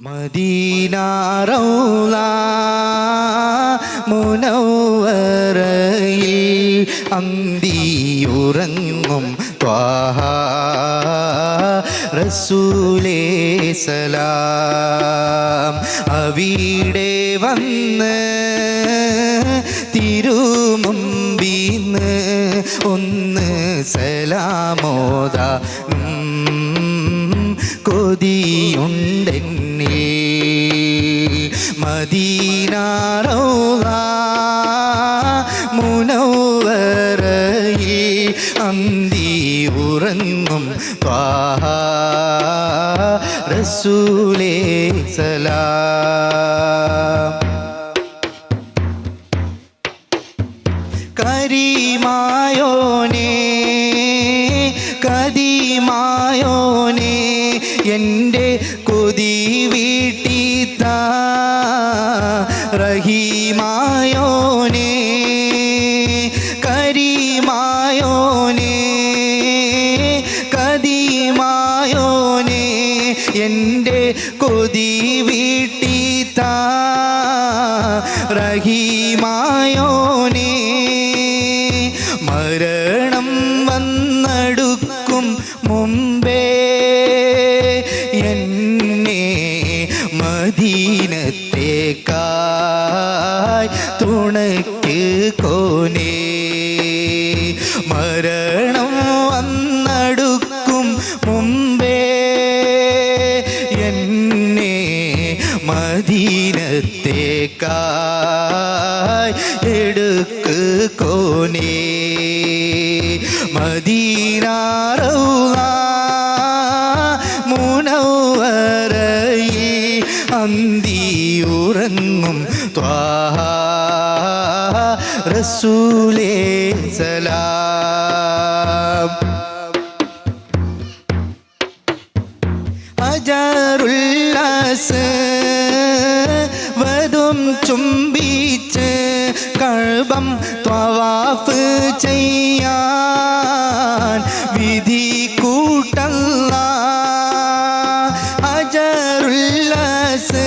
മദീനാറൗല മുനവറയിൽ അന്തിയുറങ്ങും ത്വാഹ റസൂലേ സലാം. അവിടെ വന്ന് തിരുമുമ്പിന്ന് ഒന്ന് സലാമോദ. കൊതിയുണ്ടെന്നിൽ മദീനാറോള മുനവറയിൽ അന്തി ഉറങ്ങും ത്വാഹ റസൂലേ സലാം. കരിമായോനേ കതിമായോനേ എന്റെ കൊതി വീട്ടിത്ത റഹീമായോനേ മരണം വന്നടുക്കും മുമ്പേ എന്നെ മദീനത്തേക്കായി തുണയ്ക്ക് കോനേ മരണം വന്നടുക്കും മുമ്പേ എടുക്ക് കോനേ മദീനാറൗള മുനവറയിൽ അന്തിയുറങ്ങും ത്വാഹ റസൂലേ സലാം. അജറുല്ലാസ് വധും ചുംബിച്ച് കഴബം ത്വവാഫ് ചെയ്യാൻ വിധി കൂട്ടല്ല. അജറുല്ലസ്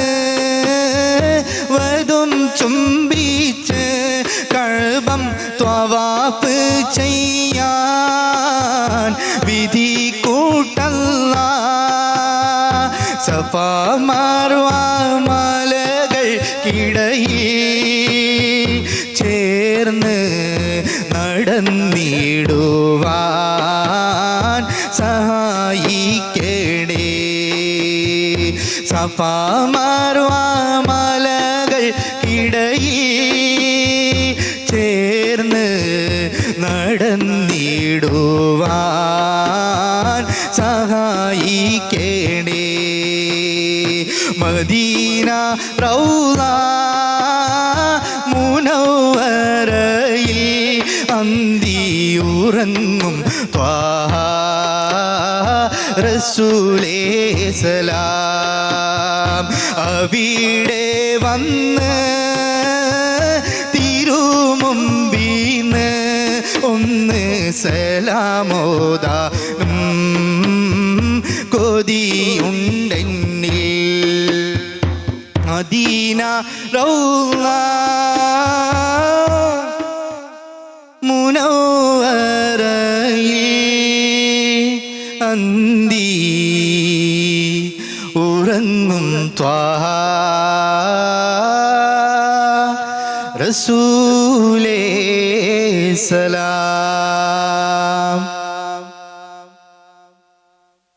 വധും ചുംബിച്ച് കഴബം ത്വവാഫ് ചെയ്യാൻ വിധി സഫ മാർവ മലകൾ കിടയിൽ ചേർന്ന് നടന്നിടുവാൻ സഹായിക്കേടേ സഫ മാർവ മലകൾ കിടയിൽ ചേർന്ന് നടന്നിടുവാൻ സഹായിക്കേണേ. മദീന റൗള മുനവറയിൽ അന്തിയുറങ്ങും ത്വാഹ റസൂലേ സലാം. അവിടെ വന്ന് തിരുമുമ്പീന്ന് ഒന്ന് സലാമോദാ. കൊതിയുണ്ടെന്നിൽ മദീന റൗള മുനവറയിൽ അന്തി ഉറങ്ങും ത്വാഹ റസൂലേ സലാം